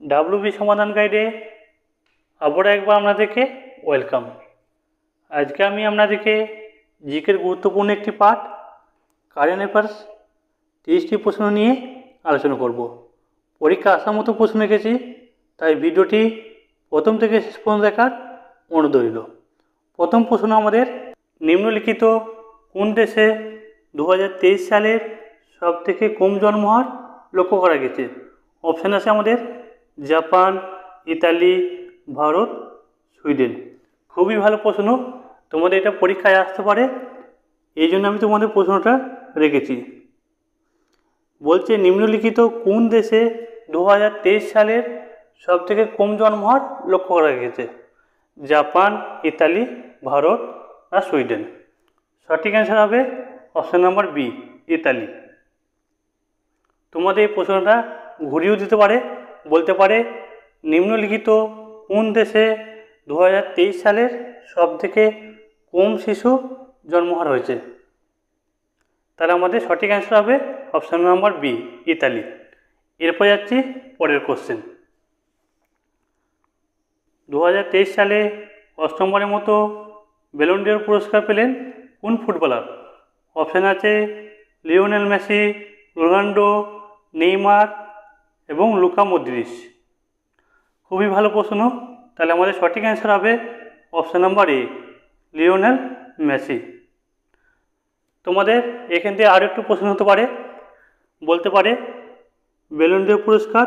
WB সমাধান গাইডে আবারও একবার আপনাদেরকে ওয়েলকাম আজকে আমি আপনাদেরকে জিকের গুরুত্বপূর্ণ একটি পাঠ কারেন্ট অ্যাফেয়ার্স তিরিশটি প্রশ্ন নিয়ে আলোচনা করব। পরীক্ষা আসার মতো প্রশ্ন রেখেছি, তাই ভিডিওটি প্রথম থেকে শেষ পর্যন্ত দেখার অনুরোধ রইল। প্রথম প্রশ্ন আমাদের, নিম্নলিখিত কোন দেশে দু হাজার তেইশ সালের সব থেকে কম জন্মহার লক্ষ্য করা গেছে? অপশান আছে আমাদের জাপান, ইতালি, ভারত, সুইডেন। খুবই ভালো প্রশ্ন। তোমাদের এটা পরীক্ষায় আসতে পারে। এই জন্য আমি তোমাদের প্রশ্নটা রেখেছি। বলছে, নিম্নলিখিত কোন দেশে দু হাজার তেইশ সালের সব থেকে কম জন্মহার লক্ষ্য করা গেছে? জাপান, ইতালি, ভারত আর সুইডেন? সঠিক অ্যান্সার হবে অপশন নাম্বার বি ইতালি। তোমাদের এই প্রশ্নটা ঘুরিয়েও দিতে পারে। বলতে পারে, নিম্নলিখিত কোন দেশে দু হাজার তেইশ সালের সব থেকে কম শিশু জন্মহার হয়েছে? তাহলে আমাদের সঠিক অ্যান্সার হবে অপশান নাম্বার বি ইতালি। এরপর যাচ্ছি পরের কোশ্চেন দু হাজার তেইশ সালে অষ্টমবারের মতো বেলন্ডিয়ার পুরস্কার পেলেন কোন ফুটবলার? অপশান আছে লিওনেল মেসি রোনাল্ডো নেইমার এবং লুকা মদ্রিস খুবই ভালো প্রশ্ন। তাহলে আমাদের সঠিক অ্যান্সার হবে option number A Lionel Messi. তোমাদের এখান থেকে আরও একটু প্রশ্ন হতে পারে। বলতে পারে বেলুন্ডিয়া পুরস্কার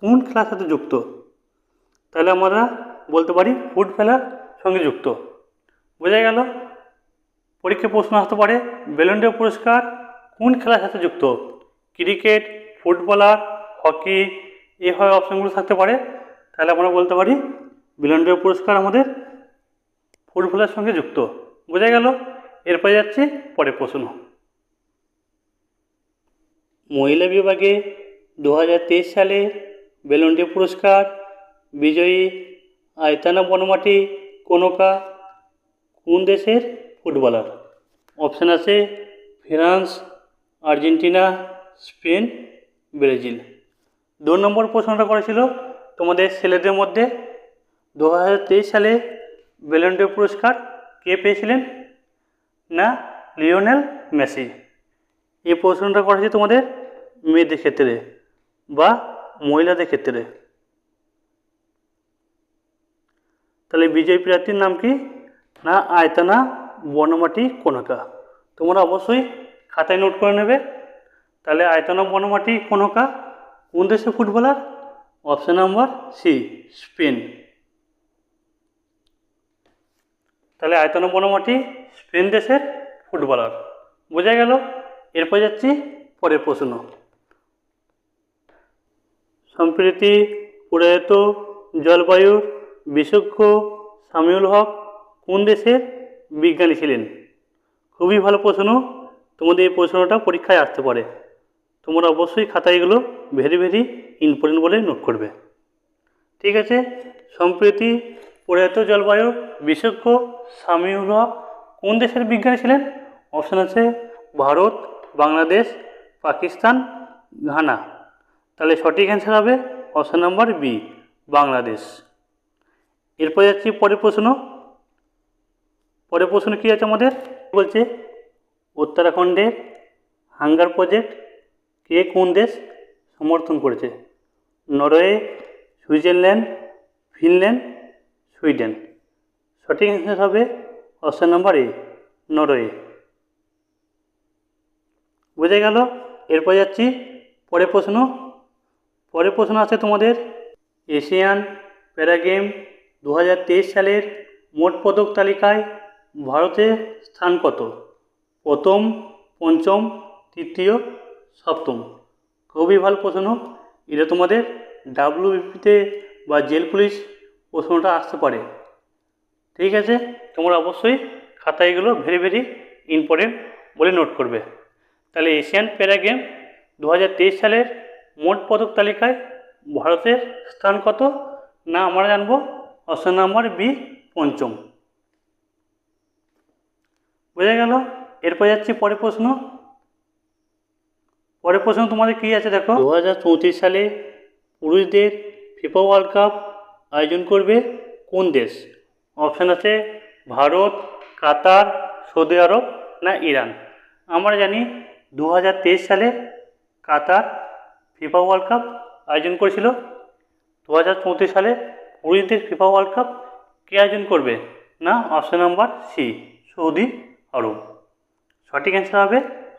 কোন খেলার সাথে যুক্ত? তাহলে আমরা বলতে পারি, ফুট খেলার সঙ্গে যুক্ত। বোঝা গেল? পরীক্ষায় প্রশ্ন আসতে পারে বেলুন্ডিয়া পুরস্কার কোন খেলার সাথে যুক্ত? ক্রিকেট, ফুটবলার হকি এ হয় অপশানগুলো থাকতে পারে। তাহলে আমরা বলতে পারি বিলন্ডিয়া পুরস্কার আমাদের ফুটবলের সঙ্গে যুক্ত। বোঝা গেল? এরপরে যাচ্ছি পরে প্রশ্ন। মহিলা বিভাগে দু হাজার তেইশ সালে বেলুন্ডি পুরস্কার বিজয়ী আয়তানা বনমাটি কনকা কোন দেশের ফুটবলার? অপশান আছে ফ্রান্স, আর্জেন্টিনা, স্পেন, ব্রাজিল। দু নম্বর প্রশ্নটা করেছিল, তোমাদের ছেলেদের মধ্যে দু হাজার তেইশ সালে বেলন্ডে পুরস্কার কে পেয়েছিলেন? না, লিওনেল মেসি। এই প্রশ্নটা করেছে তোমাদের মেয়েদের ক্ষেত্রে বা মহিলাদের ক্ষেত্রে। তাহলে বিজয় প্রার্থীর নাম কি? না, আয়তানা বনমাটি কনকা। তোমরা অবশ্যই খাতায় নোট করে নেবে। তাহলে আয়তনা বনমাটি কনকা কোন দেশের footballer? Option number C Spain. তাহলে আয়তন বনমাটি স্পেন দেশের ফুটবলার। বোঝা গেল? এরপর যাচ্ছি পরের প্রশ্ন। সম্প্রতি প্রয়াত জলবায়ুর বিশেষজ্ঞ সামিউল হক কোন দেশের বিজ্ঞানী ছিলেন? খুবই ভালো প্রশ্ন। তোমাদের এই প্রশ্নটা পরীক্ষায় আসতে পারে। তোমরা অবশ্যই খাতায় এগুলো ভেরি ভেরি ইম্পর্টেন্ট বলে নোট করবে। ঠিক আছে? সম্প্রতি প্রয়াত জলবায়ু বিশেষজ্ঞ সামিউল কোন দেশের বিজ্ঞানী ছিলেন? অপশান আছে ভারত, বাংলাদেশ, পাকিস্তান, ঘানা। তাহলে সঠিক অ্যান্সার হবে অপশান নাম্বার বি বাংলাদেশ। এরপর যাচ্ছি পরের প্রশ্ন। পরের প্রশ্ন কী আছে আমাদের? বলছে, উত্তরাখণ্ডের হাঙ্গার প্রজেক্ট কে কোন দেশ সমর্থন করেছে? Norway, Switzerland, Finland, Sweden. সঠিক অ্যান্সার হবে অপশান নাম্বার এ নরওয়ে। বোঝা গেল? এরপর যাচ্ছি পরের প্রশ্ন। পরের প্রশ্ন আছে তোমাদের। এশিয়ান প্যারাগেম দু হাজার তেইশ সালের মোট পদক তালিকায় ভারতের স্থান কত? প্রথম, পঞ্চম, তৃতীয় সপ্তম। খুবই ভালো প্রশ্ন। এটা তোমাদের ডাব্লিউবিপিতে বা জেল পুলিশ প্রশ্নটা আসতে পারে। ঠিক আছে? তোমরা অবশ্যই খাতায় এগুলো ভেরি ভেরি ইম্পর্টেন্ট বলে নোট করবে। তাহলে এশিয়ান প্যারা গেম দু হাজার তেইশ সালের মোট পদক তালিকায় ভারতের স্থান কত? না, আমরা জানব অপশন নাম্বার বি, পঞ্চম। বোঝা গেল? এরপর যাচ্ছি পরের প্রশ্ন। পরের প্রশ্ন তোমাদের কী আছে দেখো? দু হাজার চৌত্রিশ সালে পুরুষদের ফিফা ওয়ার্ল্ড কাপ আয়োজন করবে কোন দেশ? অপশান আছে ভারত, কাতার, সৌদি আরব না ইরান। আমরা জানি দু হাজার তেইশ সালে কাতার ফিফা ওয়ার্ল্ড কাপ আয়োজন করেছিল। দু হাজার চৌত্রিশ সালে পুরুষদের ফিফা ওয়ার্ল্ড কাপ কে আয়োজন করবে? না, option number C, Saudi Arab. সঠিক অ্যান্সার হবে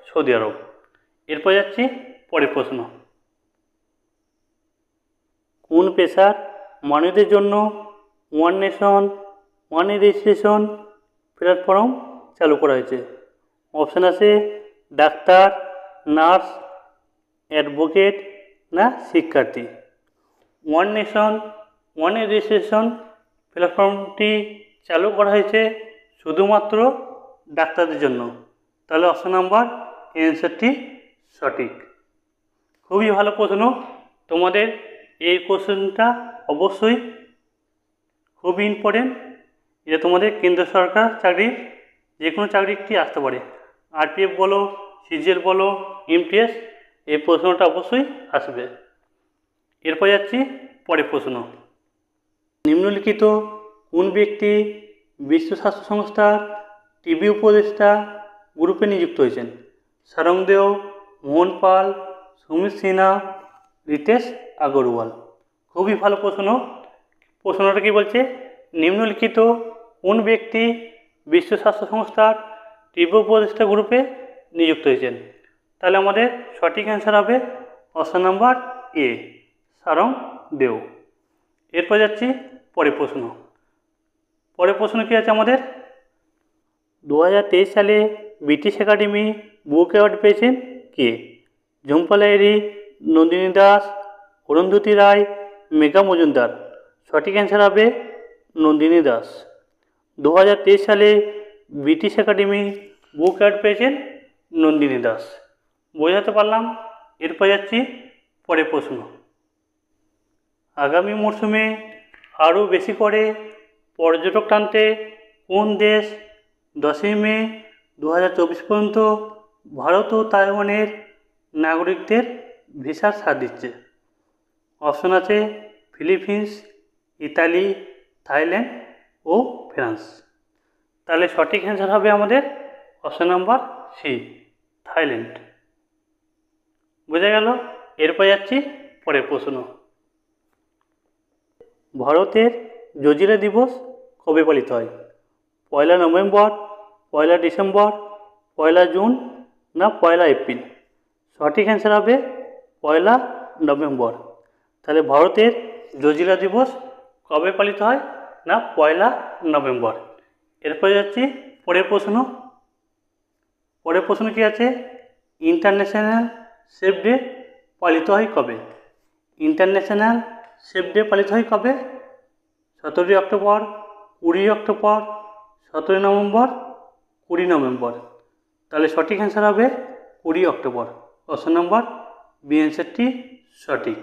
সৌদি আরব। এরপর যাচ্ছি পরের প্রশ্ন। কোন পেশার মানুষদের জন্য one nation one registration platform চালু করা হয়েছে? অপশান আছে ডাক্তার নার্স অ্যাডভোকেট না শিক্ষার্থী। ওয়ান নেশন ওয়ান রেজিস্ট্রেশন প্ল্যাটফর্মটি চালু করা হয়েছে শুধুমাত্র ডাক্তারদের জন্য। তাহলে অপশন নাম্বার অ্যান্সারটি সঠিক। খুবই ভালো প্রশ্ন। তোমাদের এই কোশ্চেনটা অবশ্যই খুবই ইম্পর্টেন্ট এটা তোমাদের কেন্দ্র সরকার চাকরির যে কোনো চাকরিটি আসতে পারে। আরপিএফ বলো সিজিএল বলো এমটিএস এই প্রশ্নটা অবশ্যই আসবে। এরপর যাচ্ছি পরের প্রশ্ন। নিম্নলিখিত কোন ব্যক্তি বিশ্ব স্বাস্থ্য সংস্থার টিবি উপদেষ্টা গ্রুপে নিযুক্ত হয়েছেন? সারংদেও মোহন পাল সুমিত সিনহা, রিতেশ আগরওয়াল। খুবই ভালো প্রশ্ন। প্রশ্নটা কি বলছে? নিম্নলিখিত কোন ব্যক্তি বিশ্ব স্বাস্থ্য সংস্থার টিবি উপদেষ্টা গ্রুপে নিযুক্ত হয়েছেন? তাহলে আমাদের সঠিক অ্যান্সার হবে অপশন নাম্বার এ সারং দেও। এরপর যাচ্ছি পরের প্রশ্ন। পরের প্রশ্ন কী আছে আমাদের? দু হাজার তেইশ সালে ব্রিটিশ একাডেমি বুক অ্যাওয়ার্ড পেয়েছেন কে? ঝুম্পা লাহিড়ী নন্দিনী দাস অরুন্ধতী রায় মেঘা মজুমদার। সঠিক অ্যান্সার হবে নন্দিনী দাস দু হাজার তেইশ সালে ব্রিটিশ একাডেমি বুক অ্যাওয়ার্ড পেয়েছেন নন্দিনী দাস বোঝাতে পারলাম, এরপর যাচ্ছি পরে প্রশ্ন। আগামী মরশুমে আরও বেশি করে পর্যটক টানতে কোন দেশ দশই মে দু হাজার চব্বিশ পর্যন্ত ভারত ও তাইওয়ানের নাগরিকদের ভিসার ছাড় দিচ্ছে। অপশন আছে ফিলিপিন্স, ইতালি, থাইল্যান্ড ও ফ্রান্স। তাহলে সঠিক অ্যান্সার হবে আমাদের অপশন নাম্বার সি, থাইল্যান্ড। বোঝা গেল? এরপর যাচ্ছি পরের প্রশ্ন। ভারতের জজিরা দিবস কবে পালিত হয়? পয়লা নভেম্বর, পয়লা ডিসেম্বর, পয়লা জুন না পয়লা এপ্রিল। সঠিক অ্যান্সার হবে পয়লা নভেম্বর। তাহলে ভারতের জজিরা দিবস কবে পালিত হয়? না, পয়লা নভেম্বর। এরপর যাচ্ছি, পরের প্রশ্ন। পরের প্রশ্ন কি আছে? ইন্টারন্যাশনাল সেফ ডে পালিত হয় কবে? ইন্টারন্যাশনাল সেফ ডে পালিত হয় কবে? সতেরোই অক্টোবর কুড়ি অক্টোবর, সতেরোই নভেম্বর কুড়ি নভেম্বর। তাহলে সঠিক অ্যান্সার হবে কুড়ি অক্টোবর। অপশন নম্বর বি অ্যান্সারটি সঠিক।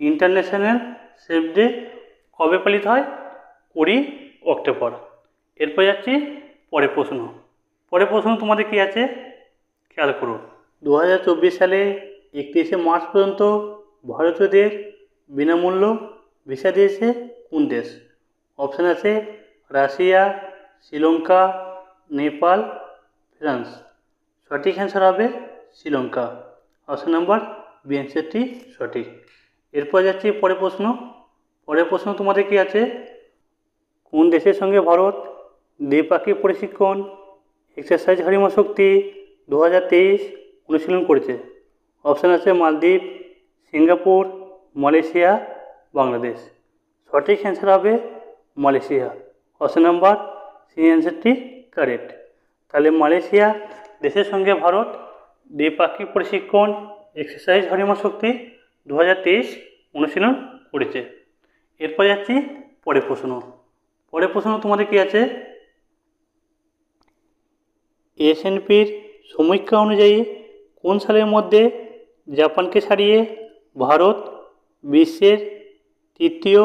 ইন্টারন্যাশনাল সেফ ডে কবে পালিত হয়? কুড়ি অক্টোবর। এরপর যাচ্ছি পরের প্রশ্ন। পরের প্রশ্ন তোমাদের কি আছে? খেয়াল করো। দু সালে একত্রিশে মার্চ পর্যন্ত ভারতীয়দের বিনামূল্য ভিসা দিয়েছে কোন দেশ? অপশান আছে রাশিয়া, শ্রীলঙ্কা, নেপাল ফ্রান্স। সঠিক অ্যান্সার হবে শ্রীলঙ্কা। অপশান নাম্বার অ্যান্সারটি সঠিক। এরপর যাচ্ছি পরের প্রশ্ন। পরের প্রশ্ন তোমাদের কি আছে? কোন দেশের সঙ্গে ভারত দ্বিপাক্ষিক প্রশিক্ষণ এক্সারসাইজ হারিমা শক্তি দু হাজার তেইশ অনুশীলন করেছে? অপশান আছে মালদ্বীপ, সিঙ্গাপুর, মালয়েশিয়া, বাংলাদেশ। সঠিক অ্যান্সার হবে মালয়েশিয়া। অপশান নাম্বার সি অ্যান্সারটি কারেক্ট তাহলে মালয়েশিয়া, দেশের সঙ্গে ভারত, দ্বিপাক্ষিক প্রশিক্ষণ এক্সারসাইজ হরিমা শক্তি দু হাজার তেইশ অনুশীলন করেছে। এরপর যাচ্ছি পরে প্রশ্ন। পরে প্রশ্ন তোমাদের কি আছে? এসএনপির সমীক্ষা অনুযায়ী কোন সালের মধ্যে জাপানকে ছাড়িয়ে ভারত বিশ্বের তৃতীয়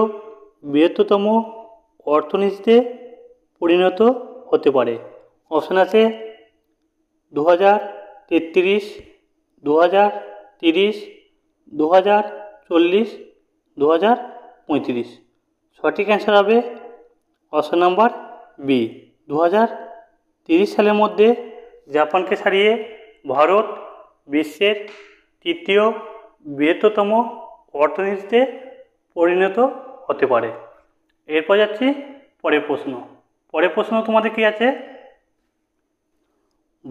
বৃহত্তম অর্থনীতিতে পরিণত হতে পারে? অপশান আছে দু হাজার তেত্রিশ দু হাজার তিরিশ দু হাজার চল্লিশ দু হাজার পঁয়ত্রিশ। সঠিক অ্যান্সার হবে অপশন নাম্বার বি। দু হাজার তিরিশ সালের মধ্যে জাপানকে ছাড়িয়ে ভারত বিশ্বের তৃতীয় বৃহত্তম অর্থনীতিতে পরিণত হতে পারে। এরপর যাচ্ছি পরের প্রশ্ন। পরের প্রশ্ন তোমাদের কি আছে?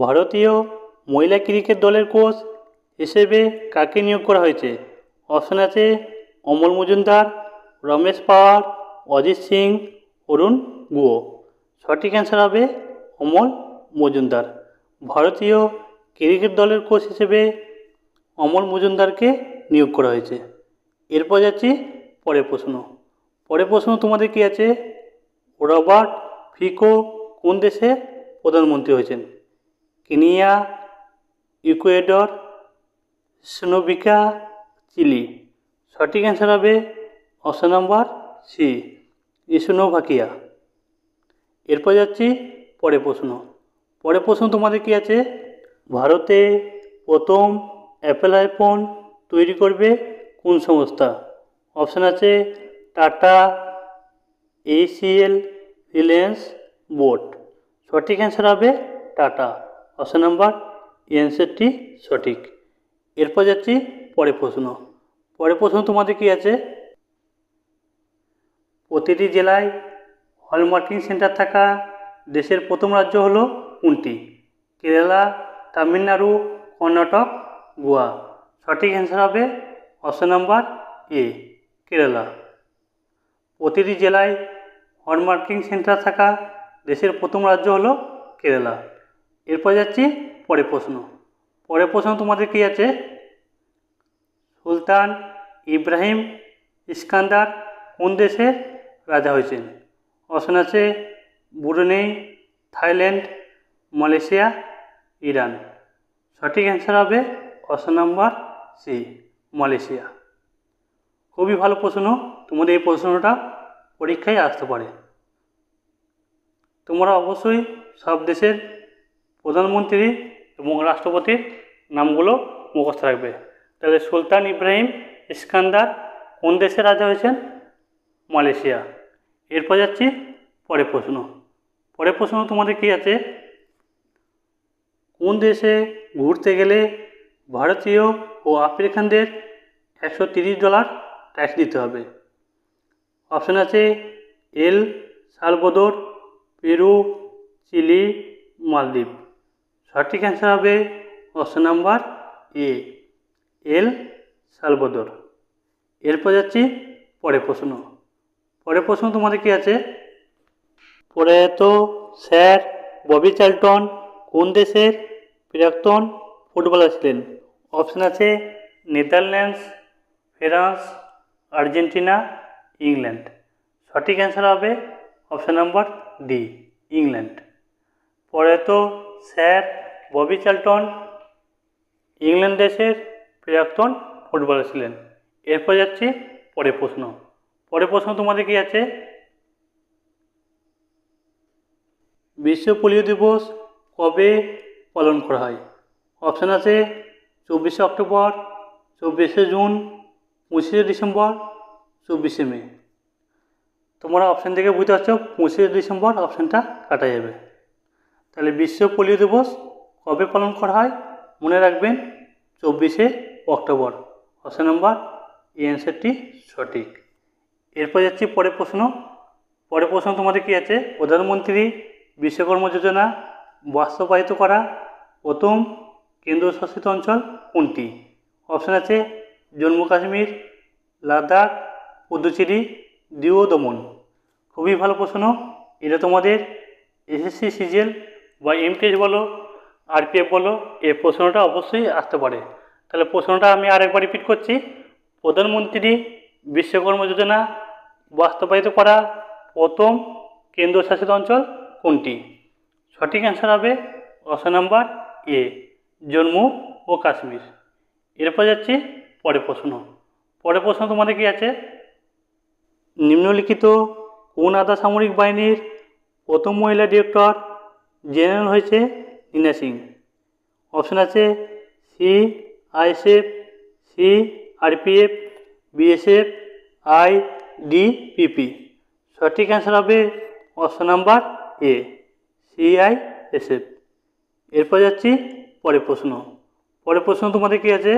ভারতীয় মহিলা ক্রিকেট দলের কোচ হিসেবে কাকে নিয়োগ করা হয়েছে? অপশন আছে অমল মজুমদার, রমেশ পাওয়ার, অজিত সিং, অরুণ গুহ। সঠিক অ্যান্সার হবে অমল মজুমদার। ভারতীয় ক্রিকেট দলের কোচ হিসেবে অমল মজুমদারকে নিয়োগ করা হয়েছে। এরপর যাচ্ছি পরের প্রশ্ন। পরের প্রশ্ন তোমাদের কি আছে? রবার্ট ফিকো কোন দেশের প্রধানমন্ত্রী হয়েছেন? Kenya, Ecuador স্নোবিকা Chile. সঠিক অ্যান্সার হবে অপশন নাম্বার সি ইসনোভাকিয়া। এরপর যাচ্ছি পরে প্রশ্ন। পরে প্রশ্ন তোমাদের কি আছে? ভারতে প্রথম অ্যাপেল আইফোন তৈরি করবে কোন সংস্থা? অপশান আছে টাটা এসিএল রিলায়েন্স বোট সঠিক অ্যান্সার হবে টাটা। অপশান নাম্বার অ্যান্সারটি সঠিক। এরপর যাচ্ছি পরে প্রশ্ন। পরে প্রশ্ন তোমাদের কি আছে? প্রতিটি জেলায় হলমার্কিং সেন্টার থাকা দেশের প্রথম রাজ্য হলো কোনটি? কেরালা, তামিলনাড়ু, কর্ণাটক, গোয়া। সঠিক অ্যান্সার হবে অপশন নাম্বার এ কেরালা। প্রতিটি জেলায় হলমার্কিং সেন্টার থাকা দেশের প্রথম রাজ্য হলো কেরালা। এরপর যাচ্ছি পরের প্রশ্ন। পরের প্রশ্ন তোমাদের কি আছে? সুলতান ইব্রাহিম ইস্কান্দার কোন দেশের রাজা হয়েছেন? অপশন আছে ব্রুনেই, থাইল্যান্ড, মালয়েশিয়া, ইরান। সঠিক অ্যান্সার হবে অপশন নাম্বার সি, মালয়েশিয়া। খুবই ভালো প্রশ্ন। তোমাদের এই প্রশ্নটা পরীক্ষায় আসতে পারে। তোমরা অবশ্যই সব দেশের প্রধানমন্ত্রী এবং রাষ্ট্রপতির নামগুলো মুখস্থ রাখবে। তাহলে সুলতান ইব্রাহিম ইস্কান্দার কোন দেশের রাজা হয়েছেন? মালয়েশিয়া। এরপর যাচ্ছি পরের প্রশ্ন। পরের প্রশ্ন তোমাদের কি আছে? কোন দেশে ঘুরতে গেলে ভারতীয় ও আফ্রিকানদের একশো তিরিশ ডলার ট্যাক্স দিতে হবে? অপশান আছে এল সালবদর পেরু, চিলি, মালদ্বীপ। সঠিক অ্যান্সার হবে অপশান নাম্বার এ এল সালবদর এরপর যাচ্ছি পরে প্রশ্ন। পরে প্রশ্ন তোমাদের কি আছে? পরে প্রয়াত স্যার ববি চার্লটন কোন দেশের প্রাক্তন ফুটবলার ছিলেন? অপশান আছে নেদারল্যান্ডস, ফ্রান্স, আর্জেন্টিনা, ইংল্যান্ড। সঠিক অ্যান্সার হবে অপশান নাম্বার ডি ইংল্যান্ড। প্রয়াত স্যার, ববি চার্লটন ইংল্যান্ড দেশের প্রাক্তন ফুটবলার ছিলেন। এরপর যাচ্ছি পরের প্রশ্ন। পরের প্রশ্ন তোমাদের কি আছে? বিশ্ব পোলিও দিবস কবে পালন করা হয়? অপশান আছে চব্বিশে অক্টোবর, চব্বিশে জুন, পঁচিশে ডিসেম্বর, চব্বিশে মে। তোমরা অপশান থেকে বুঝতে পারছ পঁচিশে ডিসেম্বর অপশানটা কাটা যাবে। তাহলে বিশ্ব পোলিও দিবস কবে পালন করা হয়? মনে রাখবেন, চব্বিশে অক্টোবর। অপশান নম্বর, এই অ্যান্সারটি সঠিক। এরপর যাচ্ছি পরের প্রশ্ন। পরের প্রশ্ন তোমাদের কি আছে? প্রধানমন্ত্রী বিশ্বকর্মা যোজনা বাস্তবায়িত করা প্রথম কেন্দ্রশাসিত অঞ্চল কোনটি? অপশান আছে, জম্মু কাশ্মীর, লাদাখ, পুদুচেরি, দিও দমন। খুবই ভালো প্রশ্ন। এটা তোমাদের এসএসসি সিজিএল বা এমটিএস বলো আরপিএফ বলো, এই প্রশ্নটা অবশ্যই আসতে পারে। তাহলে প্রশ্নটা আমি আরেকবার রিপিট করছি। প্রধানমন্ত্রী বিশ্বকর্মা যোজনা বাস্তবায়িত করা প্রথম কেন্দ্রশাসিত অঞ্চল কোনটি? সঠিক অ্যান্সার হবে অপশন নাম্বার এ জম্মু ও কাশ্মীর। এরপর যাচ্ছি পরের প্রশ্ন। পরের প্রশ্ন তোমাদের কি আছে? নিম্নলিখিত কোন আধা সামরিক বাহিনীর প্রথম মহিলা ডিরেক্টর জেনারেল হয়েছে নীনা সিং। অপশন আছে C, ISF, C, RPF, BSF, আই সিআইডিপিপি সঠিক অ্যান্সার হবে অপশন নাম্বার এ, সিআইএসএফ। এরপর যাচ্ছি পরের প্রশ্ন। পরের প্রশ্ন তোমাদের কী আছে?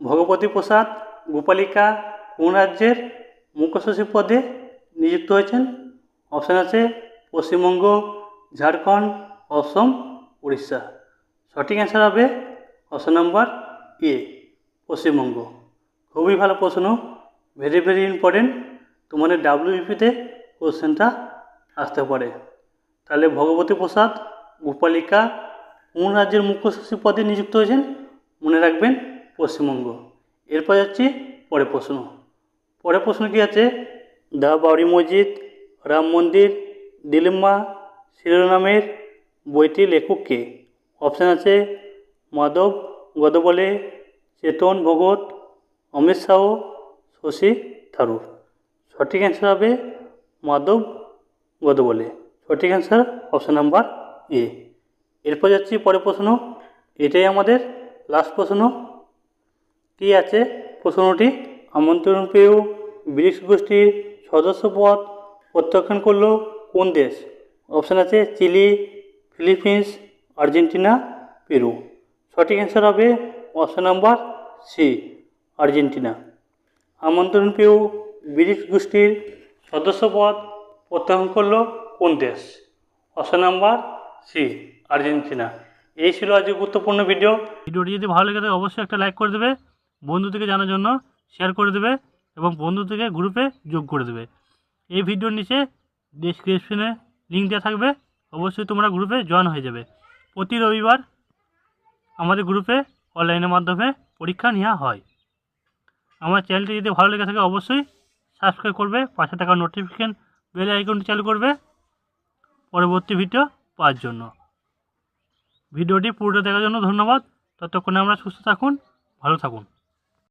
ভগবতী প্রসাদ গোপালিকা কোন রাজ্যের মুখ্য সচিব পদে নিযুক্ত হয়েছেন? অপশান আছে পশ্চিমবঙ্গ ঝাড়খণ্ড, অসম, উড়িষ্যা। সঠিক অ্যান্সার হবে অপশান নম্বর এ পশ্চিমবঙ্গ। খুবই ভালো প্রশ্ন ভেরি ভেরি ইম্পর্টেন্ট তোমাদের ডাব্লিউবিপিতে কোশ্চেনটা আসতে পারে। তাহলে ভগবতী প্রসাদ গোপালিকা কোন রাজ্যের মুখ্য সচিব পদে নিযুক্ত হয়েছেন? মনে রাখবেন, পশ্চিমবঙ্গ। এরপর যাচ্ছি পরের প্রশ্ন। পরের প্রশ্ন কি আছে? দা বাবরি মসজিদ, রাম মন্দির, দিলিম্মা শিরোনামের বইটির লেখক কে? অপশান আছে মাধব গদবলে, চেতন ভগত, অমিত শাহ, শশী থারুর। সঠিক অ্যান্সার হবে মাধব গদবলে। সঠিক অ্যান্সার অপশান নাম্বার এ এরপর যাচ্ছি পরের প্রশ্ন। এটাই আমাদের লাস্ট প্রশ্ন। কি আছে? প্রশ্নটি আমন্ত্রণ পেয়েও ব্রিক্স গোষ্ঠীর সদস্যপদ প্রত্যাখ্যান করল কোন দেশ? অপশান আছে চিলি, ফিলিপিন্স, আর্জেন্টিনা, পেরু। সঠিক অ্যান্সার হবে অপশান নাম্বার সি আর্জেন্টিনা। আমন্ত্রণ পেয়েও ব্রিক্স গোষ্ঠীর সদস্যপদ প্রত্যাখ্যান করল কোন দেশ? Option number C Argentina. এই ছিল আজকে গুরুত্বপূর্ণ ভিডিও ভিডিওটি যদি ভালো লেগে থাকে, অবশ্যই একটা লাইক করে দেবে, বন্ধুদেরকে জানার জন্য শেয়ার করে দেবে এবং বন্ধুদেরকে গ্রুপে যোগ করে দেবে। এই ভিডিওর নিচে ডিসক্রিপশনে লিঙ্ক দেওয়া থাকবে, অবশ্যই তোমরা গ্রুপে জয়েন হয়ে যাবে। প্রতি রবিবার আমাদের গ্রুপে অনলাইনের মাধ্যমে পরীক্ষা নেওয়া হয়। আমার চ্যানেলটি যদি ভালো লেগে থাকে, অবশ্যই সাবস্ক্রাইব করবে, পাশে থাকা নোটিফিকেশান বেল আইকনটি চালু করবে পরবর্তী ভিডিও পাওয়ার জন্য। ভিডিওটি পুরোটা দেখার জন্য ধন্যবাদ। ততক্ষণে আমরা সুস্থ থাকুন, ভালো থাকুন।